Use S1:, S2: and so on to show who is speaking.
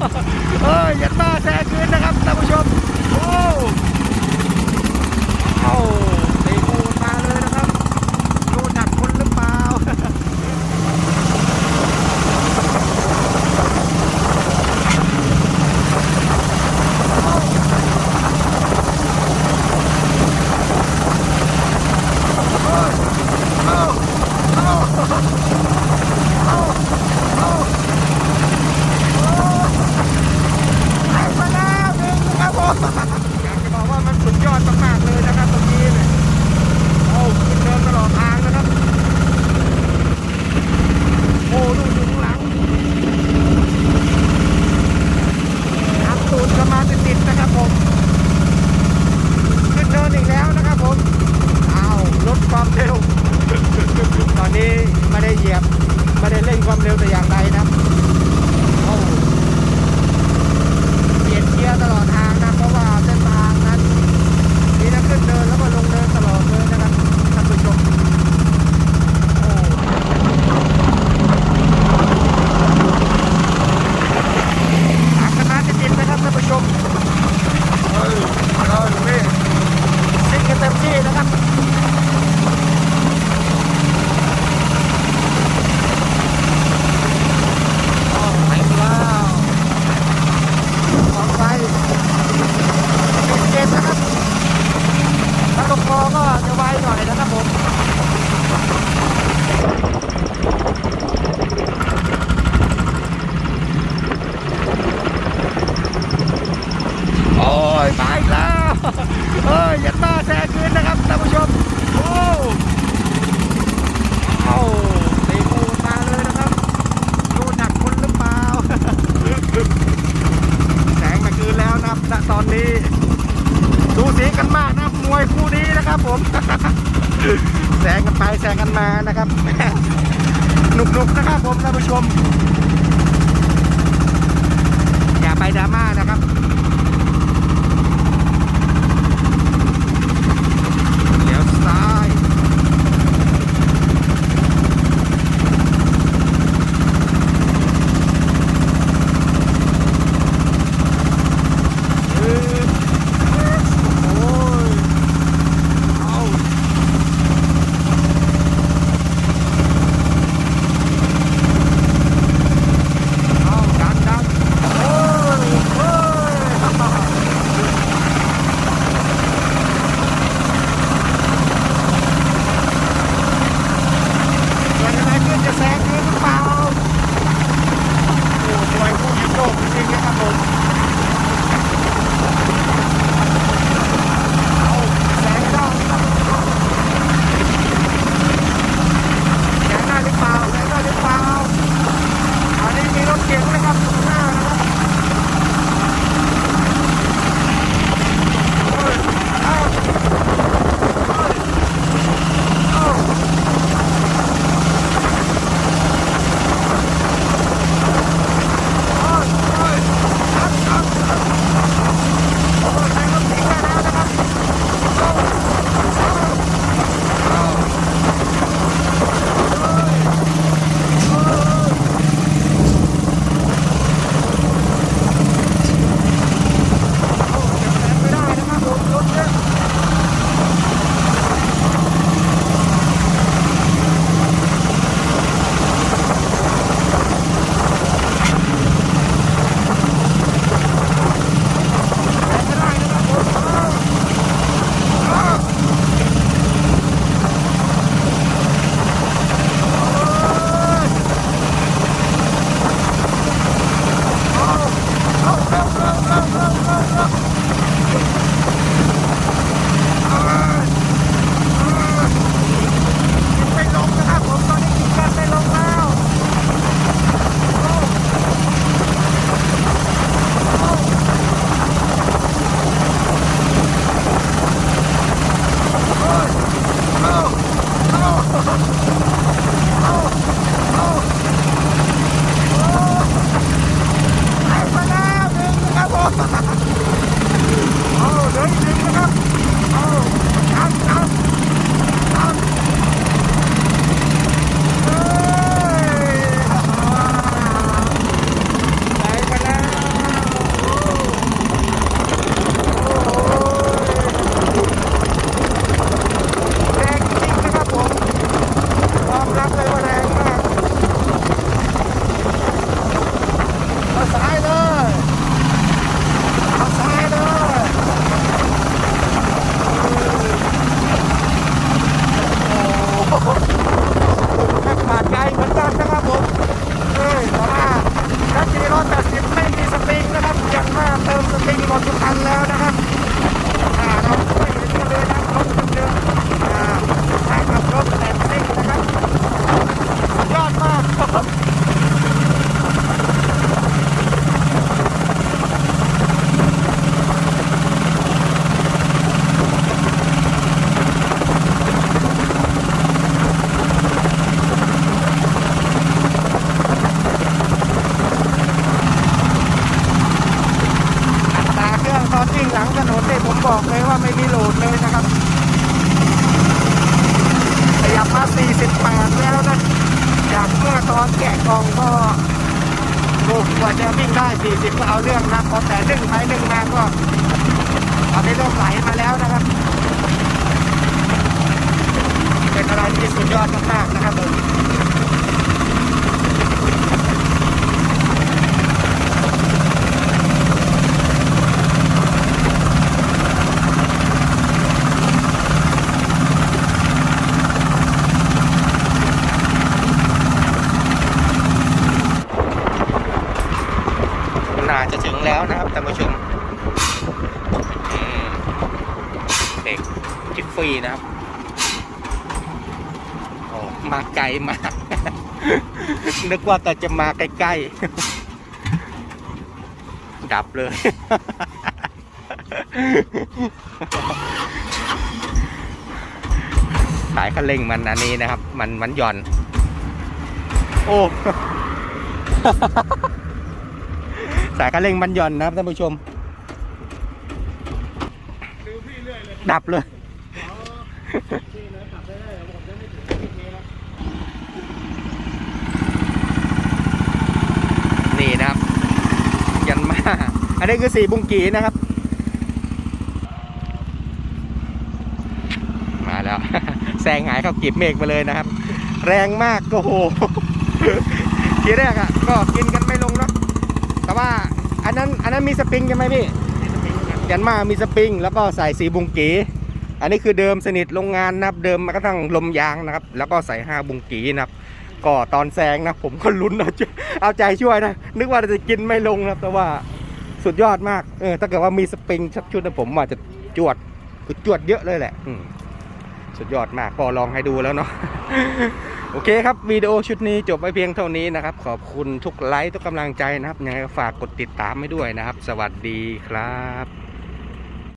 S1: ああ、や จะบอกว่ามันสุดยอดมากๆเลย มากนะมวยคู่นี้นะครับผมแสงกันไปแสงกันมานะครับหนุกๆนะครับผมท่านผู้ชม อย่าไปดราม่านะครับ จะวิ่งได้ 40 ก็เอาเรื่องนะพอแต่ดึงไปดึงมาก็ตอนนี้เริ่มไหลมาแล้วนะครับ เป็นอะไรที่สุดยอดมากๆนะครับผม ถึงแล้วนะครับท่านผู้ชมเด็กจิฟฟี่นะครับโอ้มาไกลมากนึกว่าแต่จะมาใกล้ๆ ดับเลย สายคันเร่งมันอันนี้นะครับ มันมันหย่อน โอ้ สายคันเร่งมันหย่อนนะครับท่านผู้ชม ดับเลยนี่นะครับ ยันมา อันนี้คือสีบุงกีนะครับ มาแล้วแซงหายเข้ากีบเมฆไปเลยนะครับ แรงมากโอ้โหทีแรกอะ ก็กินกัน แต่ว่าอันนั้นอันนั้นมีสปริงใช่ไหมพี่ยันมามีสปริง แล้วก็ใส่สีบุงกีอันนี้คือเดิมสนิทโรงงานนะครับเดิมมากระทั่งลมยางนะครับ แล้วก็ใส่ห้าบุงกีนะครับก็ตอนแซงนะผมก็ลุ้นเอาใจเอาใจช่วยนะ นึกว่าจะกินไม่ลงนะครับแต่ว่าสุดยอดมากเออถ้าเกิดว่ามีสปริงชักชุดนะผมอาจจะจวดคือจวดเยอะเลยแหละอืมสุดยอดมากก็ลองให้ดูแล้วเนาะ โอเคครับวิดีโอชุดนี้จบไปเพียงเท่านี้นะครับ ขอบคุณทุกไลค์ทุกกำลังใจนะครับยังไงฝากกดติดตามให้ด้วยนะครับ สวัสดีครับ